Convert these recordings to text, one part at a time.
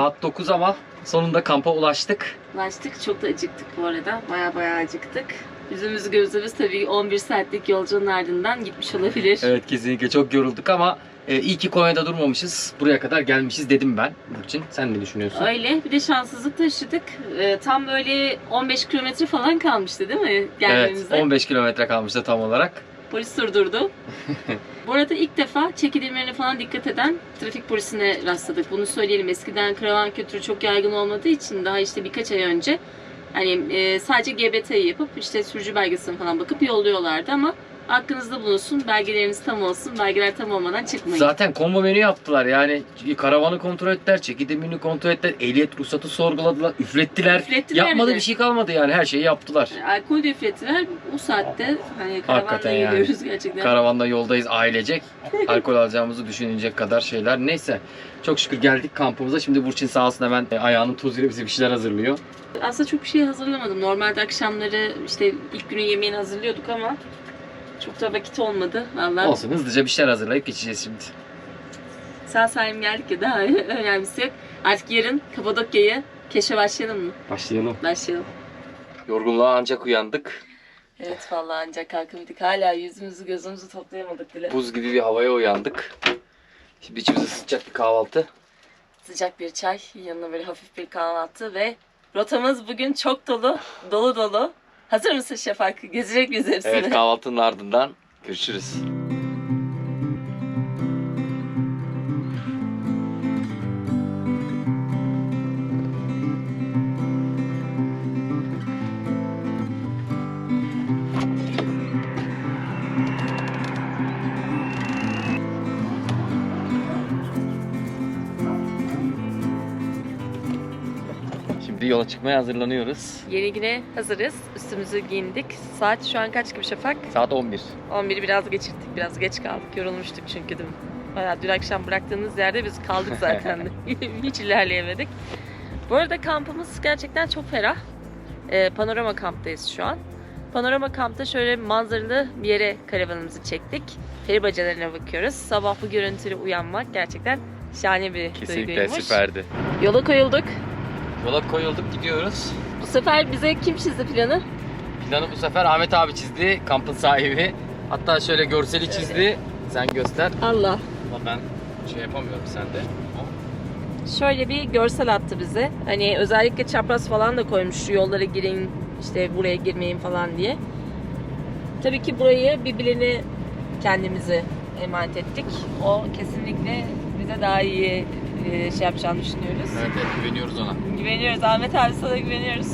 Saat 9 ama sonunda kampa ulaştık. Ulaştık. Çok da acıktık bu arada. Baya baya acıktık. Yüzümüz gözümüz tabii 11 saatlik yolculuğun ardından gitmiş olabilir. Evet kesinlikle çok yorulduk ama e, iyi ki Konya'da durmamışız. Buraya kadar gelmişiz dedim ben Burçin. Sen ne düşünüyorsun? Öyle. Bir de şanssızlık taşıdık. Ee, tam böyle 15 kilometre falan kalmıştı değil mi Evet gelmemize? 15 kilometre kalmıştı tam olarak. Polis durdurdu. Bu arada ilk defa çekilmelerine falan dikkat eden trafik polisine rastladık. Bunu söyleyelim. Eskiden karavan kültürü çok yaygın olmadığı için daha işte birkaç ay önce hani e, sadece GBT yapıp işte sürücü belgesine falan bakıp yolluyorlardı ama aklınızda bulunsun. Belgeleriniz tam olsun. Belgeler tam olmadan çıkmayın. Zaten combo menü yaptılar yani karavanı kontrol ettiler, çekidemini kontrol ettiler, ehliyet ruhsatı sorguladılar, üflettiler. Üflettiler Yapmadı bir şey kalmadı yani her şeyi yaptılar. Alkol de üflettiler. Bu saatte hani karavanla yani. geliyoruz gerçekten. Karavanda yoldayız ailecek. Alkol alacağımızı düşünecek kadar şeyler. Neyse çok şükür geldik kampımıza. Şimdi Burçin sağ olsun hemen e, ayağının tozuyla bize bir şeyler hazırlıyor. Aslında çok bir şey hazırlamadım. Normalde akşamları işte ilk günün yemeğini hazırlıyorduk ama çok da vakit olmadı. Vallahi Olsun hızlıca bir şeyler hazırlayıp geçeceğiz şimdi. sağ salim geldik ya daha önemlisi. Artık yarın Kapadokya'yı keşfe başlayalım mı? Başlayalım. Başlayalım. Yorgunluğa ancak uyandık. Evet vallahi ancak kalkabildik. Hala yüzümüzü gözümüzü toplayamadık bile. Buz gibi bir havaya uyandık. Şimdi içimizi ısıtacak bir kahvaltı. Sıcak bir çay, yanına böyle hafif bir kahvaltı ve rotamız bugün çok dolu, dolu dolu. Hazır mısın Şafak? Gezecek miyiz hepsini? Evet kahvaltının ardından görüşürüz. Yola çıkmaya hazırlanıyoruz. Yeni güne hazırız. Üstümüzü giyindik. Saat şu an kaç gibi Şafak? Saat 11. 11'i biraz geçirdik. Biraz geç kaldık. Yorulmuştuk çünkü mi? Bayağı dün akşam bıraktığınız yerde biz kaldık zaten. Hiç ilerleyemedik. Bu arada kampımız gerçekten çok ferah. Ee, panorama kamptayız şu an. Panorama kampta şöyle manzaralı bir yere karavanımızı çektik. Peri bacalarına bakıyoruz. Sabah bu görüntüyle uyanmak gerçekten şahane bir Kesinlikle duyguymuş. süperdi. Yola koyulduk. Yola koyulduk gidiyoruz. Bu sefer bize kim çizdi planı? Planı bu sefer Ahmet abi çizdi. Kampın sahibi. Hatta şöyle görseli çizdi. Sen göster. Allah. Ama ben şey yapamıyorum sende. Şöyle bir görsel attı bize. Hani özellikle çapraz falan da koymuş şu yollara girin işte buraya girmeyin falan diye. Tabii ki burayı birbirine kendimize emanet ettik. O kesinlikle bize daha iyi e, şey yapacağını düşünüyoruz. Evet, evet güveniyoruz ona. Güveniyoruz. Ahmet abi sana güveniyoruz.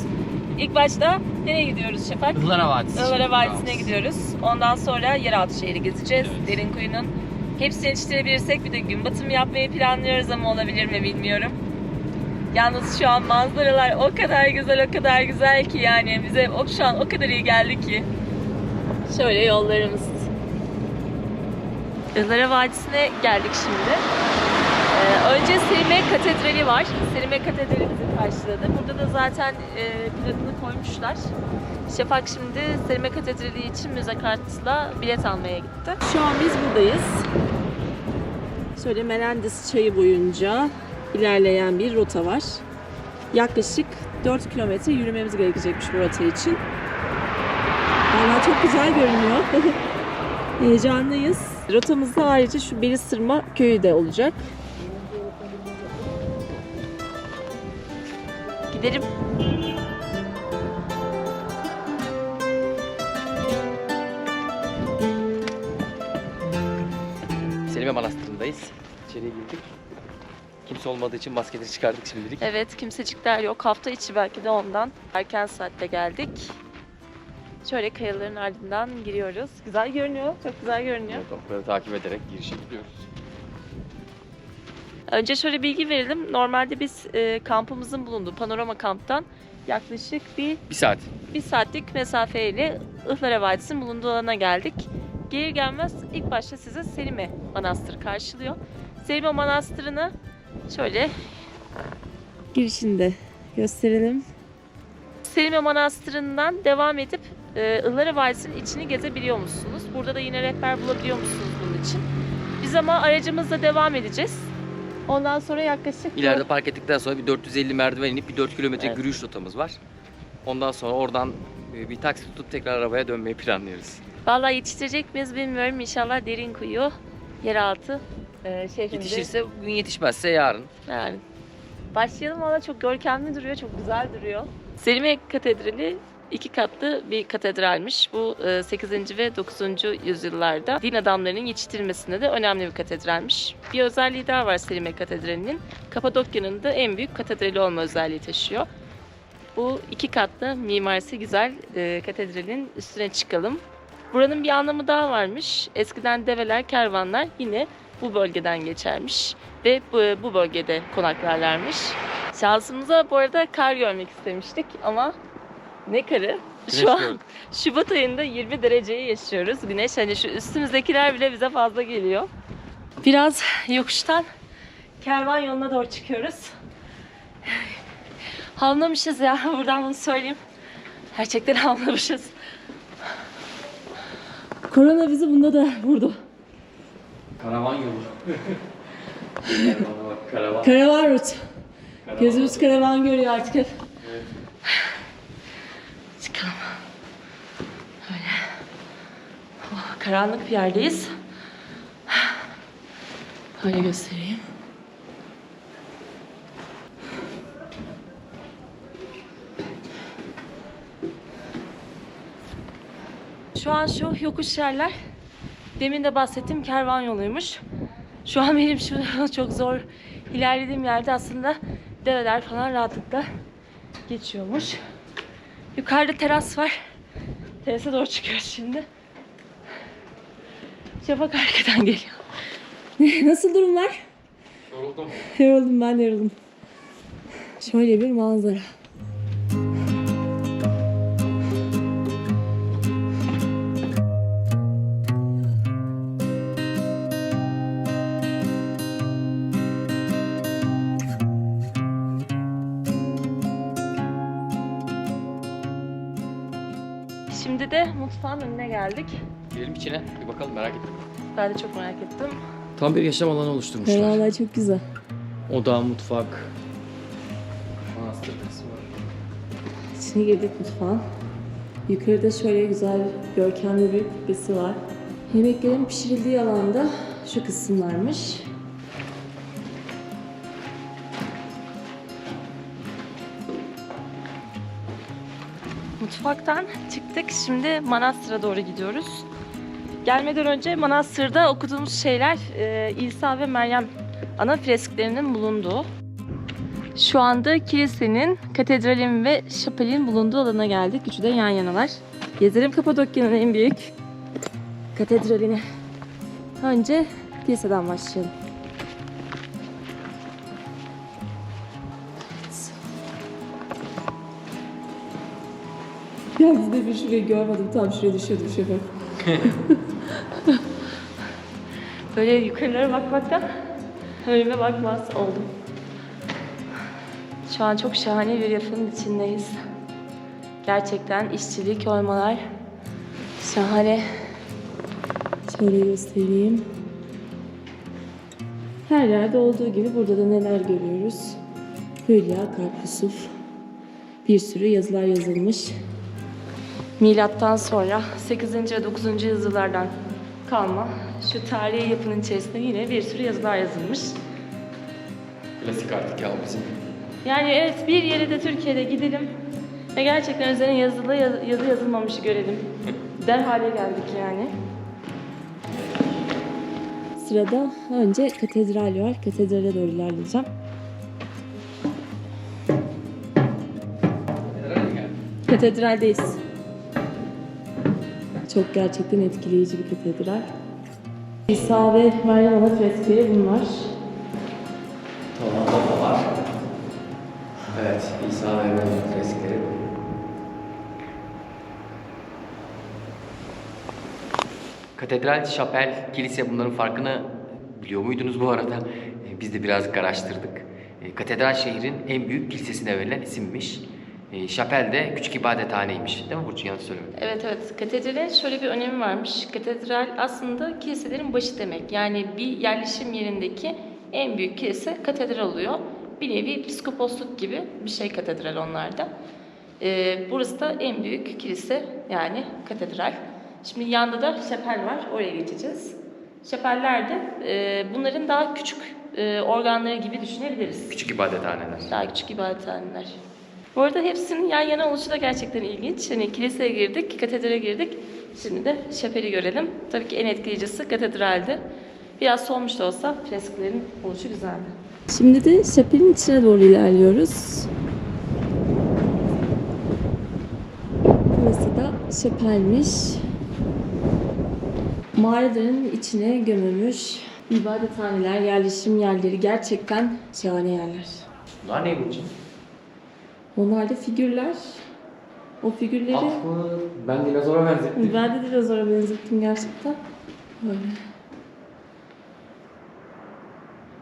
İlk başta nereye gidiyoruz Şafak? Ihlara Vadisi. Ilara Vadisi'ne gidiyoruz. Ondan sonra yeraltı şehri gezeceğiz. Evet. Derin kuyunun hepsini yetiştirebilirsek bir de gün batımı yapmayı planlıyoruz ama olabilir mi bilmiyorum. Yalnız şu an manzaralar o kadar güzel o kadar güzel ki yani bize o, şu an o kadar iyi geldi ki. Şöyle yollarımız. Ilara Vadisi'ne geldik şimdi. Ee, önce Selime Katedrali var. Selime Katedrali bizi karşıladı. Burada da zaten e, planını koymuşlar. Şafak şimdi Selime Katedrali için müze kartıyla bilet almaya gitti. Şu an biz buradayız. Şöyle Menendez çayı boyunca ilerleyen bir rota var. Yaklaşık 4 kilometre yürümemiz gerekecekmiş bu rota için. Valla çok güzel görünüyor. Heyecanlıyız. Rotamızda ayrıca şu Belisırma köyü de olacak. Gidelim. Selime Manastırı'ndayız. İçeriye girdik. Kimse olmadığı için maskeleri çıkardık şimdilik. Evet kimsecikler yok. Hafta içi belki de ondan. Erken saatte geldik. Şöyle kayaların ardından giriyoruz. Güzel görünüyor. Çok güzel görünüyor. Evet, okları takip ederek girişe gidiyoruz. Önce şöyle bilgi verelim. Normalde biz e, kampımızın bulunduğu panorama kamptan yaklaşık bir, Bir saat. bir saatlik mesafeyle Ihlara Vadisi'nin bulunduğu alana geldik. Gelir gelmez ilk başta size Selime Manastırı karşılıyor. Selime Manastırı'nı şöyle girişinde gösterelim. Selime Manastırı'ndan devam edip e, Ihlara Vadisi'nin içini gezebiliyor musunuz? Burada da yine rehber bulabiliyor musunuz bunun için? Biz ama aracımızla devam edeceğiz. Ondan sonra yaklaşık İleride park ettikten sonra bir 450 merdiven inip bir 4 kilometre Evet. yürüyüş rotamız var. Ondan sonra oradan e, bir taksi tutup tekrar arabaya dönmeyi planlıyoruz. Vallahi yetiştirecek miyiz bilmiyorum. İnşallah derin kuyu, yeraltı e, şehrinde. Yetişirse bugün yetişmezse yarın. Yani. Başlayalım valla çok görkemli duruyor, çok güzel duruyor. Selimiye Katedrali iki katlı bir katedralmiş. Bu e, 8. ve 9. yüzyıllarda din adamlarının yetiştirilmesinde de önemli bir katedralmiş. Bir özelliği daha var Selimiye Katedrali'nin. Kapadokya'nın da en büyük katedrali olma özelliği taşıyor. Bu iki katlı mimarisi güzel e, katedralin üstüne çıkalım. Buranın bir anlamı daha varmış. Eskiden develer, kervanlar yine bu bölgeden geçermiş ve bu, bu bölgede konaklarlarmış. Şansımıza bu arada kar görmek istemiştik ama ne karı? Güneş Şu an. Şubat ayında 20 dereceyi yaşıyoruz. Güneş hani şu üstümüzdekiler bile bize fazla geliyor. Biraz yokuştan kervan yoluna doğru çıkıyoruz. Havlamışız ya buradan bunu söyleyeyim. Gerçekten havlamışız. Korona bizi bunda da vurdu. Karavan yolu. Karavana bak, karavan. Karavan rut. Karavan. Gözümüz karavan görüyor artık. Evet. Çıkalım. Öyle. Oh, karanlık bir yerdeyiz. Öyle göstereyim. Şu an şu yokuş yerler demin de bahsettiğim kervan yoluymuş. Şu an benim şu çok zor ilerlediğim yerde aslında develer falan rahatlıkla geçiyormuş. Yukarıda teras var. Terasa doğru çıkıyoruz şimdi. Şafak arkadan geliyor. Nasıl durumlar? Yoruldum. Yoruldum ben yoruldum. Şöyle bir manzara. Şimdi de mutfağın önüne geldik. Girelim içine bir bakalım merak ettim. Ben de çok merak ettim. Tam bir yaşam alanı oluşturmuşlar. çok güzel. Oda, mutfak. Manastır kısmı var. İçine girdik mutfağın. Yukarıda şöyle güzel görkemli bir kubbesi var. Yemeklerin pişirildiği alanda şu kısımlarmış. Mutfaktan çıktık. Şimdi Manastır'a doğru gidiyoruz. Gelmeden önce Manastır'da okuduğumuz şeyler e, İsa ve Meryem ana fresklerinin bulunduğu. Şu anda kilisenin, katedralin ve şapelin bulunduğu alana geldik. Üçü de yan yanalar. Gezelim Kapadokya'nın en büyük katedralini. Önce kiliseden başlayalım. Bizde bir şurayı görmedim. Tam şuraya düşüyordum şoför. Böyle yukarılara bakmaktan önüme bakmaz oldum. Şu an çok şahane bir yapının içindeyiz. Gerçekten işçilik, oymalar şahane. Şöyle göstereyim. Her yerde olduğu gibi burada da neler görüyoruz? Hülya, Karpusuf. Bir sürü yazılar yazılmış. Milattan sonra 8. ve 9. yüzyıllardan kalma şu tarihi yapının içerisinde yine bir sürü yazılar yazılmış. Klasik artık ya bizim. Yani evet bir yere de Türkiye'de gidelim ve gerçekten üzerine yazılı yaz- yazı yazılmamışı görelim. Der hale geldik yani. Sırada önce katedral var. Katedrale doğru ilerleyeceğim. Katedraldeyiz. Çok gerçekten etkileyici bir katedral. İsa ve Meryem Ana freskleri bunlar. Tavanda da var. Evet, İsa ve Meryem freskleri. Katedral, şapel, kilise bunların farkını biliyor muydunuz bu arada? E, Biz de birazcık araştırdık. E, Katedral şehrin en büyük kilisesine verilen isimmiş. E, Şapel de küçük ibadethaneymiş. Değil mi Burcu? Yanlış söylemedim. Evet evet. Katedralin şöyle bir önemi varmış. Katedral aslında kiliselerin başı demek. Yani bir yerleşim yerindeki en büyük kilise katedral oluyor. Bir nevi piskoposluk gibi bir şey katedral onlarda. Ee, burası da en büyük kilise yani katedral. Şimdi yanında da şapel var. Oraya geçeceğiz. Şapeller de e, bunların daha küçük e, organları gibi düşünebiliriz. Küçük ibadethaneler. Daha küçük ibadethaneler. Bu arada hepsinin yan yana oluşu da gerçekten ilginç. Hani kiliseye girdik, katedrale girdik. Şimdi de şapeli görelim. Tabii ki en etkileyicisi katedraldi. Biraz solmuş da olsa fresklerin oluşu güzeldi. Şimdi de şapelin içine doğru ilerliyoruz. Burası da şapelmiş. Mağaraların içine gömülmüş ibadethaneler, yerleşim yerleri gerçekten şahane yerler. Bunlar ne Burcu? Onlar da figürler. O figürleri At mı? Ben dinozora benzettim. ben de dinozora benzettim gerçekten. Böyle.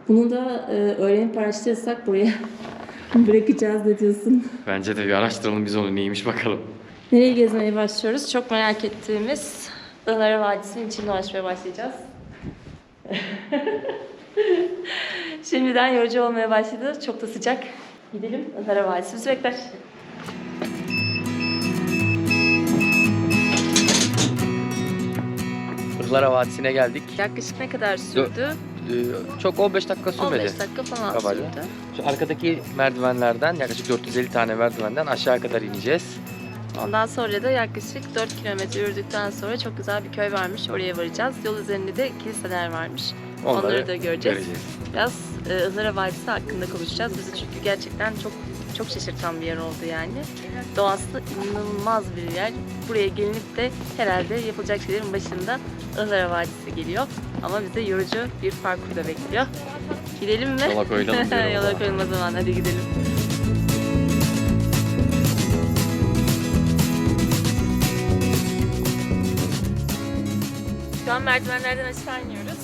Bunu da e, öğrenip araştırırsak buraya bırakacağız ne diyorsun? Bence de bir araştıralım biz onu neymiş bakalım. Nereye gezmeye başlıyoruz? Çok merak ettiğimiz Ihlara Vadisi'nin içinde dolaşmaya başlayacağız. Şimdiden yorucu olmaya başladı. Çok da sıcak. Gidelim. Ihlara Vadisi bizi bekler. Ihlara Vadisi'ne geldik. Yaklaşık ne kadar sürdü? Ee, çok 15 dakika sürmedi. 15 dakika falan Kabaca. sürdü. Şu arkadaki merdivenlerden yaklaşık 450 tane merdivenden aşağı kadar ineceğiz. Ondan sonra da yaklaşık 4 kilometre yürüdükten sonra çok güzel bir köy varmış. Oraya varacağız. Yol üzerinde de kiliseler varmış. Onları, da göreceğiz. Biraz e, Ihlara Vadisi hakkında konuşacağız. Bizi çünkü gerçekten çok çok şaşırtan bir yer oldu yani. Doğası inanılmaz bir yer. Buraya gelinip de herhalde yapılacak şeylerin başında Ihlara Vadisi geliyor. Ama bize yorucu bir parkur da bekliyor. Gidelim mi? Yola koyulalım Yola o zaman. Hadi gidelim. An merdivenlerden aşağı iniyoruz.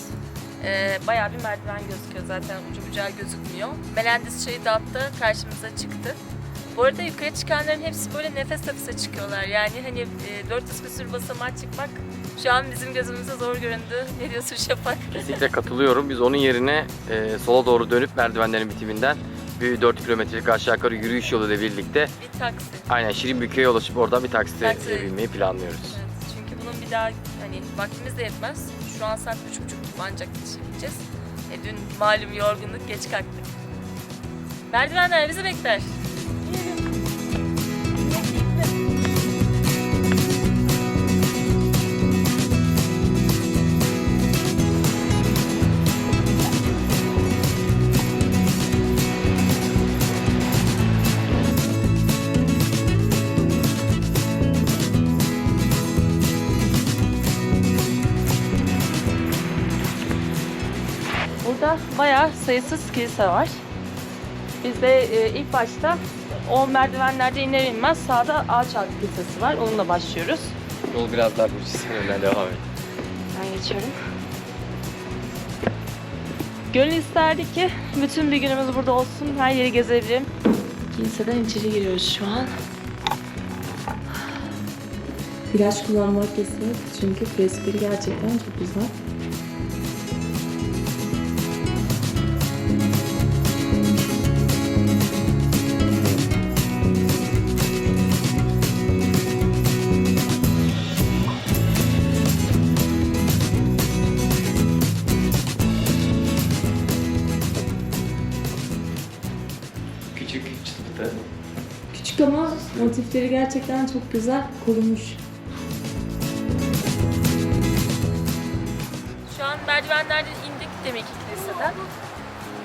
Ee, bayağı bir merdiven gözüküyor zaten ucu bucağı gözükmüyor. Melendis çayı da hatta karşımıza çıktı. Bu arada yukarı çıkanların hepsi böyle nefes nefese çıkıyorlar. Yani hani e, 400 küsür basamağa çıkmak şu an bizim gözümüze zor göründü. Ne diyorsun Şafak? Kesinlikle katılıyorum. Biz onun yerine e, sola doğru dönüp merdivenlerin bitiminden bir 4 kilometrelik aşağı yukarı yürüyüş yolu ile birlikte Bir taksi. aynen Şirinbükü'ye ulaşıp oradan bir taksite Taksi. binmeyi planlıyoruz. Evet, çünkü bunun bir daha hani vaktimiz de yetmez. Şu an saat üç buçuk ancak yetişebileceğiz. E, dün malum yorgunluk geç kalktık. Merdivenler bizi bekler. Sayısız kilise var. Biz de e, ilk başta o merdivenlerde iner inmez sağda Ağaç Altı Kilisesi var. Onunla başlıyoruz. Yol biraz daha Burcu sen önden devam et. Ben geçiyorum. Gönül isterdi ki bütün bir günümüz burada olsun, her yeri gezebilirim. Kiliseden içeri giriyoruz şu an. Flaş kullanmak yasak çünkü freskleri gerçekten çok güzel. Motifleri gerçekten çok güzel korunmuş. Şu an merdivenlerden indik demek ki kiliseden.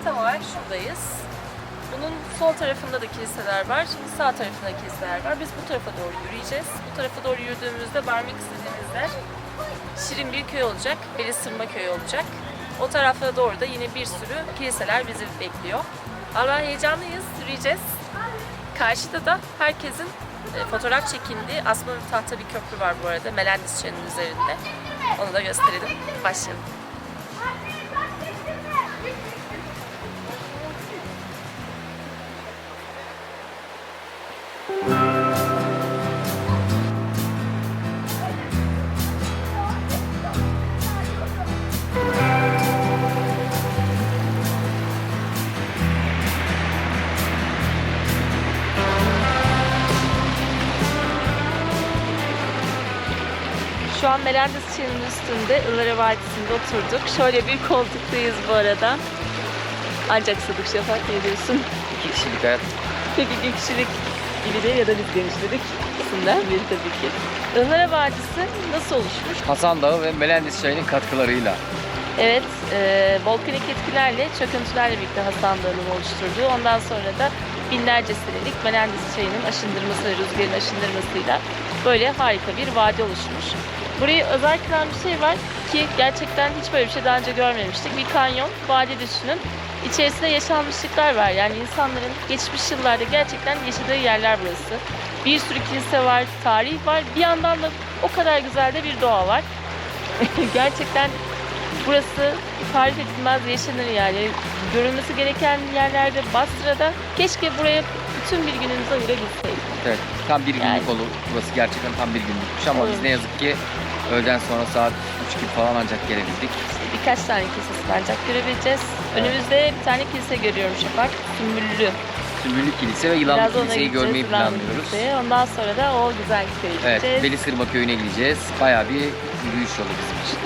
Tam olarak şuradayız. Bunun sol tarafında da kiliseler var, sağ tarafında da kiliseler var. Biz bu tarafa doğru yürüyeceğiz. Bu tarafa doğru yürüdüğümüzde varmak istediğimiz yer şirin bir köy olacak, Beli Sırma köyü olacak. O tarafa doğru da yine bir sürü kiliseler bizi bekliyor. Allah heyecanlıyız, yürüyeceğiz. Karşıda da herkesin fotoğraf çekindiği asmalı tahta bir köprü var bu arada. Melendis Çayı'nın üzerinde. Onu da gösterelim. Başlayalım. An Melendez Çayı'nın üstünde Ilara Vadisi'nde oturduk. Şöyle bir koltuktayız bu arada. Ancak Sadık Şafak ne diyorsun? İki kişilik hayat. Peki iki kişilik gibi de ya da biz genişledik. İkisinden biri tabii ki. Ihlara Vadisi nasıl oluşmuş? Hasan Dağı ve Melendez Çayı'nın katkılarıyla. Evet, e, volkanik etkilerle, çöküntülerle birlikte Hasan Dağı'nın oluşturduğu, ondan sonra da binlerce senelik Melendez Çayı'nın aşındırması ve rüzgarın aşındırmasıyla böyle harika bir vadi oluşmuş. Burayı özel kılan bir şey var ki gerçekten hiç böyle bir şey daha önce görmemiştik. Bir kanyon, vadi düşünün. İçerisinde yaşanmışlıklar var. Yani insanların geçmiş yıllarda gerçekten yaşadığı yerler burası. Bir sürü kilise var, tarih var. Bir yandan da o kadar güzel de bir doğa var. gerçekten burası tarif edilmez yaşanır yani. Görülmesi gereken yerlerde Basra'da keşke buraya bütün bir günümüzü ayırabilseydik. Evet, tam bir günlük Yani. olur. Burası gerçekten tam bir günlükmüş ama biz Evet. ne yazık ki öğleden sonra saat 3 gibi falan ancak gelebildik. İşte birkaç tane kilisesi ancak görebileceğiz. Önümüzde bir tane kilise görüyorum Şafak. Sümbüllü. Sümbüllü Kilise ve Yılanlı ona Kilise'yi gideceğiz, görmeyi Yılanlı planlıyoruz. Kiliseye. Ondan sonra da o güzel kiliseye Evet, gideceğiz. Deli Sırma Köyü'ne gideceğiz. Bayağı bir yürüyüş yolu bizim için.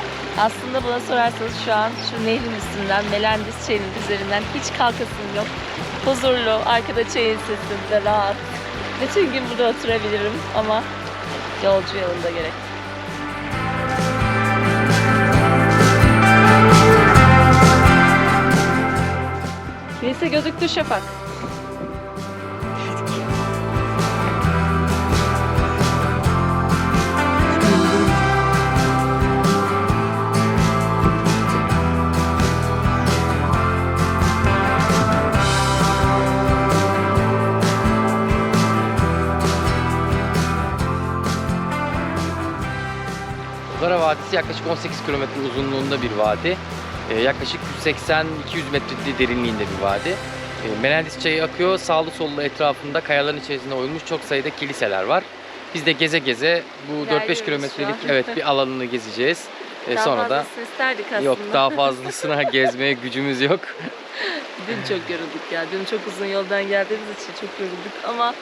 Aslında bana sorarsanız şu an şu nehrin üstünden, Melendez çayının üzerinden hiç kalkasım yok. Huzurlu, arkada çayın sesinde rahat. Bütün gün burada oturabilirim ama yolcu yolunda gerek. Kilise gözüktü Şafak. Vadisi yaklaşık 18 kilometre uzunluğunda bir vadi. Ee, yaklaşık 180-200 metre derinliğinde bir vadi. Menendez çayı akıyor. Sağlı sollu etrafında kayaların içerisinde oyulmuş çok sayıda kiliseler var. Biz de geze geze bu 4-5 İlerliyoruz kilometrelik evet bir alanını gezeceğiz. Ee, Daha sonra da isterdik aslında. yok daha fazlasına gezmeye gücümüz yok. Dün çok yorulduk ya. Dün çok uzun yoldan geldiğimiz için çok yorulduk ama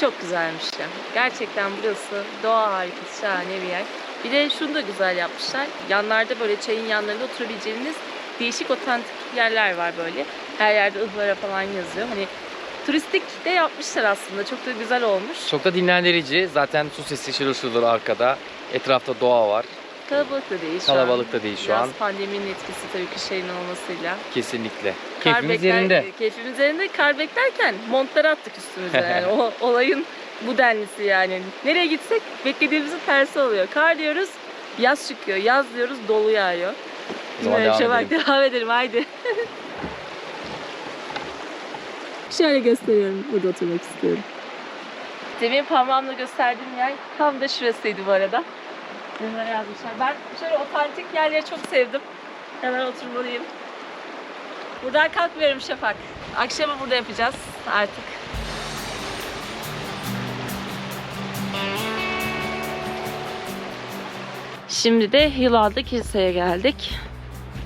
çok güzelmiş ya. Gerçekten burası doğa harikası, şahane bir yer. Bir de şunu da güzel yapmışlar. Yanlarda böyle çayın yanlarında oturabileceğiniz değişik otantik yerler var böyle. Her yerde ıhlara falan yazıyor. Hani turistik de yapmışlar aslında. Çok da güzel olmuş. Çok da dinlendirici. Zaten su sesi şırıl şırıl arkada. Etrafta doğa var. Kalabalık da değil şu an. Kalabalık da değil şu Biraz an. pandeminin etkisi tabii ki şeyin olmasıyla. Kesinlikle. Kar Keyfimiz bekler- yerinde. Keyfimiz yerinde. Kar beklerken montları attık üstümüze yani. o olayın bu denlisi yani. Nereye gitsek beklediğimizin tersi oluyor. Kar diyoruz, yaz çıkıyor. Yaz diyoruz, dolu yağıyor. O zaman devam edelim. Devam edelim haydi. Şöyle gösteriyorum. Burada oturmak istiyorum. Demin parmağımla gösterdiğim yer tam da şurasıydı bu arada. Bunlara yazmışlar. Ben şöyle otantik yerleri çok sevdim. Hemen oturmalıyım. Buradan kalkmıyorum Şafak. Akşamı burada yapacağız artık. Şimdi de Hilal'da kiliseye geldik.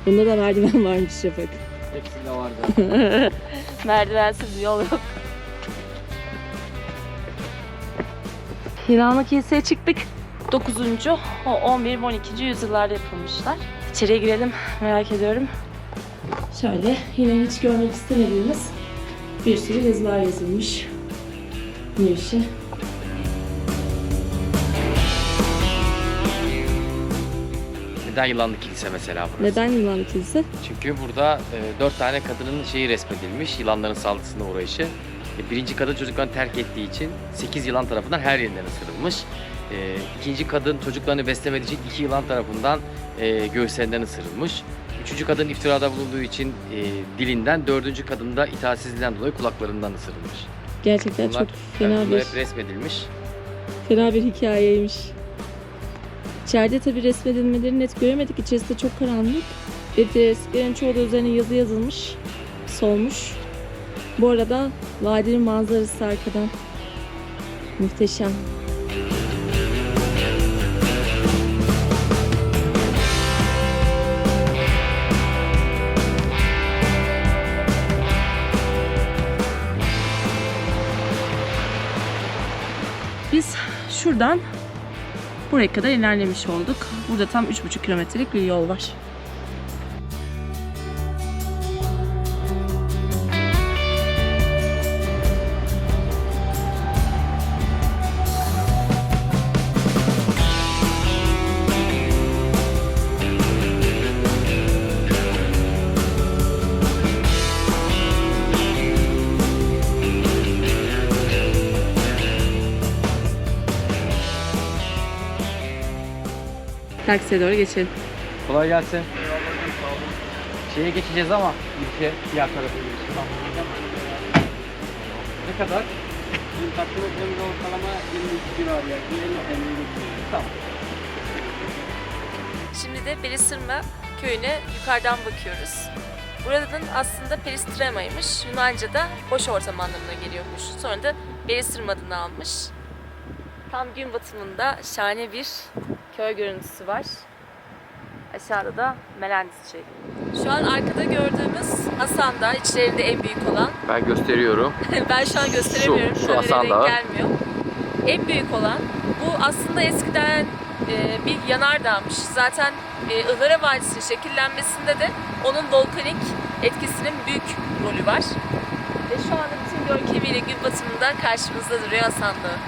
Bunda da merdiven varmış Şafak. Hepsinde var zaten. Merdivensiz yol yok. Hilal'da kiliseye çıktık. 9. o 11 12. yüzyıllarda yapılmışlar. İçeriye girelim merak ediyorum. Şöyle yine hiç görmek istemediğimiz bir sürü yazılar yazılmış. Ne Neden Yılanlı Kilise mesela burası? Neden Yunan kilise? Çünkü burada e, dört tane kadının şeyi resmedilmiş, yılanların saldırısına uğrayışı. E, birinci kadın çocuklarını terk ettiği için 8 yılan tarafından her yerinden ısırılmış. E, ikinci kadın çocuklarını beslemediği için iki yılan tarafından e, göğüslerinden ısırılmış. Üçüncü kadın iftirada bulunduğu için e, dilinden, dördüncü kadın da itaatsizliğinden dolayı kulaklarından ısırılmış. Gerçekten Bunlar, çok fena bunlar bir hep resmedilmiş. fena bir hikayeymiş. İçeride tabi resmedilmeleri net göremedik. İçerisi çok karanlık. Ve resimlerin çoğu da üzerine yazı yazılmış. Solmuş. Bu arada vadinin manzarası arkadan. Muhteşem. Biz şuradan buraya kadar ilerlemiş olduk. Burada tam 3,5 kilometrelik bir yol var. Taksiye doğru geçelim. Kolay gelsin. Şeye geçeceğiz ama ülke diğer tarafa Ne kadar? Bizim taksimetremiz ortalama 22 civarı yani. 50 TL'ye Tamam. Şimdi de Belisırma köyüne yukarıdan bakıyoruz. Buradan aslında Peristrema'ymış. Yunanca'da boş ortam anlamına geliyormuş. Sonra da Belisırma adını almış. Tam gün batımında şahane bir köy görüntüsü var. Aşağıda da Melendis Çayı. Şu an arkada gördüğümüz Hasan Dağı, içlerinde en büyük olan. Ben gösteriyorum. ben şu an gösteremiyorum. Şu- şu Hasan Dağı. gelmiyor. En büyük olan bu aslında eskiden e, bir yanardağmış. Zaten e, Ihlara Vadisi'nin şekillenmesinde de onun volkanik etkisinin büyük rolü var. Ve şu anda bütün görkemiyle gün batımında karşımızda duruyor Hasan Dağı.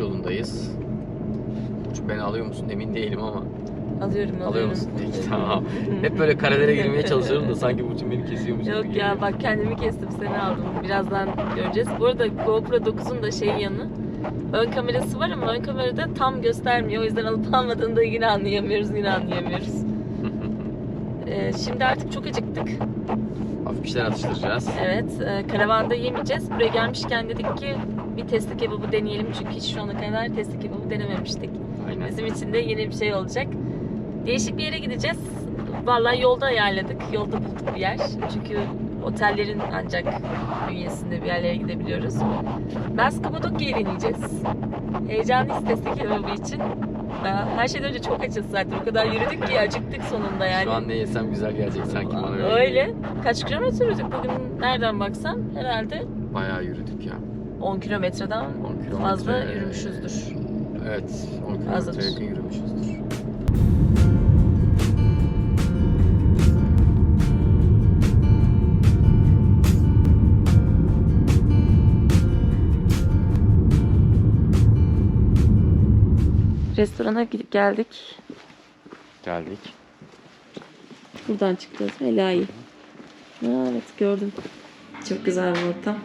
Yolundayız. Uç beni alıyor musun emin değilim ama. Alıyorum alıyorum. Alıyor musun? Peki tamam. Hep böyle karelere girmeye çalışıyorum da sanki Burçin beni kesiyormuş gibi Yok geliyor. ya bak kendimi kestim seni aldım. Birazdan göreceğiz. Bu arada GoPro 9'un da şey yanı. Ön kamerası var ama ön kamerada tam göstermiyor. O yüzden alıp almadığını da yine anlayamıyoruz, yine anlayamıyoruz. Ee, şimdi artık çok acıktık. Hafif bir şeyler atıştıracağız. Evet, e, karavanda yemeyeceğiz. Buraya gelmişken dedik ki bir testi kebabı deneyelim. Çünkü hiç şu ana kadar testi kebabı denememiştik. Aynen. Bizim için de yeni bir şey olacak. Değişik bir yere gideceğiz. Vallahi yolda ayarladık. Yolda bulduk bir yer. Çünkü otellerin ancak bünyesinde bir yerlere gidebiliyoruz. Biz Kapadokya'yı deneyeceğiz. Heyecanlıyız testi kebabı için. Her şeyden önce çok açız zaten. O kadar yürüdük ki acıktık sonunda yani. Şu an ne yesem güzel gelecek sanki bana öyle. Öyle. Kaç kilometre yürüdük bugün nereden baksan herhalde Bayağı yürüdük ya. 10 kilometreden 10 kilometre. fazla yürümüşüzdür. Evet. 10 Fazladır. kilometre yakın yürümüşüzdür. Restorana gidip geldik. Geldik. Buradan çıkacağız. Helai. Evet gördüm. Çok güzel bir ortam.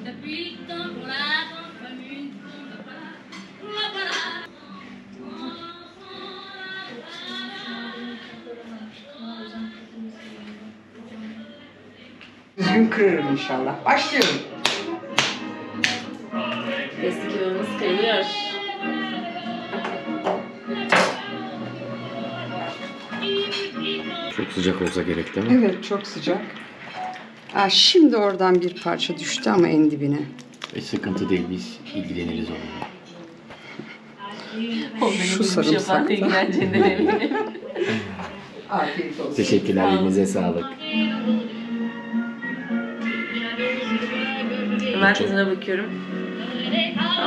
Düzgün kırarım inşallah. Başlıyorum. Eski kebabımız kayıyor. Çok sıcak olsa gerek değil mi? Evet çok sıcak. Aa, şimdi oradan bir parça düştü ama en dibine. Hiç sıkıntı değil biz ilgileniriz onunla. Şu sarımsak. ilgileneceğinden eminim. Afiyet olsun. Teşekkürler elinize sağlık. Hemen tadına bakıyorum.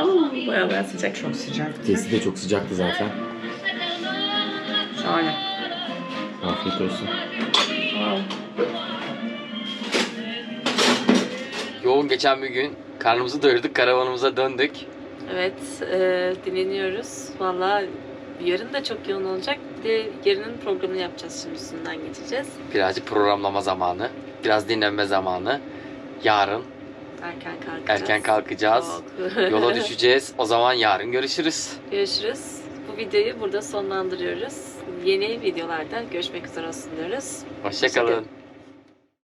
Oo, baya baya sıcak. Çok sıcak. Testi de çok sıcaktı zaten. Şahane. Afiyet olsun. Wow. Yoğun geçen bir gün karnımızı doyurduk, karavanımıza döndük. Evet, e, dinleniyoruz. Valla yarın da çok yoğun olacak. Bir de yarının programını yapacağız şimdi üstünden geçeceğiz. Birazcık programlama zamanı, biraz dinlenme zamanı. Yarın Erken kalkacağız. erken kalkacağız. Çok. Yola düşeceğiz. O zaman yarın görüşürüz. Görüşürüz. Bu videoyu burada sonlandırıyoruz. Yeni videolarda görüşmek üzere olsun diyoruz. Hoşçakalın. Hoşça.